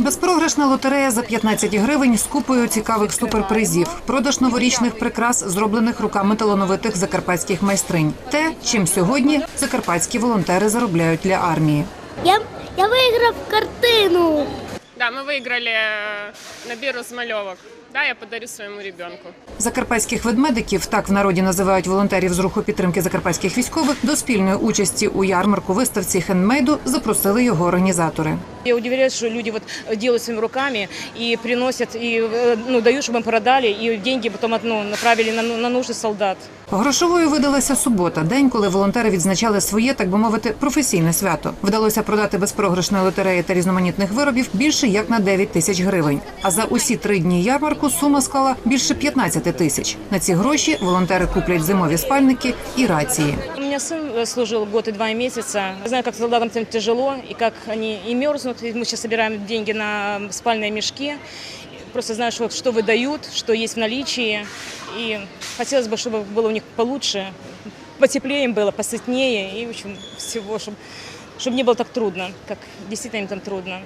Безпрограшна лотерея за 15 гривень з купою цікавих суперпризів. Продаж новорічних прикрас, зроблених руками талановитих закарпатських майстринь. Те, чим сьогодні закарпатські волонтери заробляють для армії. Я, я виграв картину. Да, мы выиграли э, набор размалевок. Да, я подарю своему ребенку. Закарпатських ведмедиків, так в народі називають волонтерів з руху підтримки закарпатських військових, до спільної участі у ярмарку виставці хендмейду запросили його організатори. Я удивляюсь, что люди вот делают своими руками и приносят, и э, ну, дают, чтобы им продали, и деньги потом ну, направили на, на нужды солдат. Грошовою видалася субота, день, коли волонтери відзначали своє, так би мовити, професійне свято. Вдалося продати безпрограшної лотереї та різноманітних виробів більше як на 9 тисяч гривень. А за усі три дні ярмарку сума склала більше 15 тисяч. На ці гроші волонтери куплять зимові спальники і рації. У меня сын э, служил год и два месяца. Я знаю, как солдатам там тяжело, и как они и мерзнут. И мы сейчас собираем деньги на спальные мешки. Просто знаю, что, что выдают, что есть в наличии. И хотелось бы, чтобы было у них получше, потеплее им было, посытнее. И, в общем, всего, чтобы, чтобы не было так трудно, как действительно им там трудно.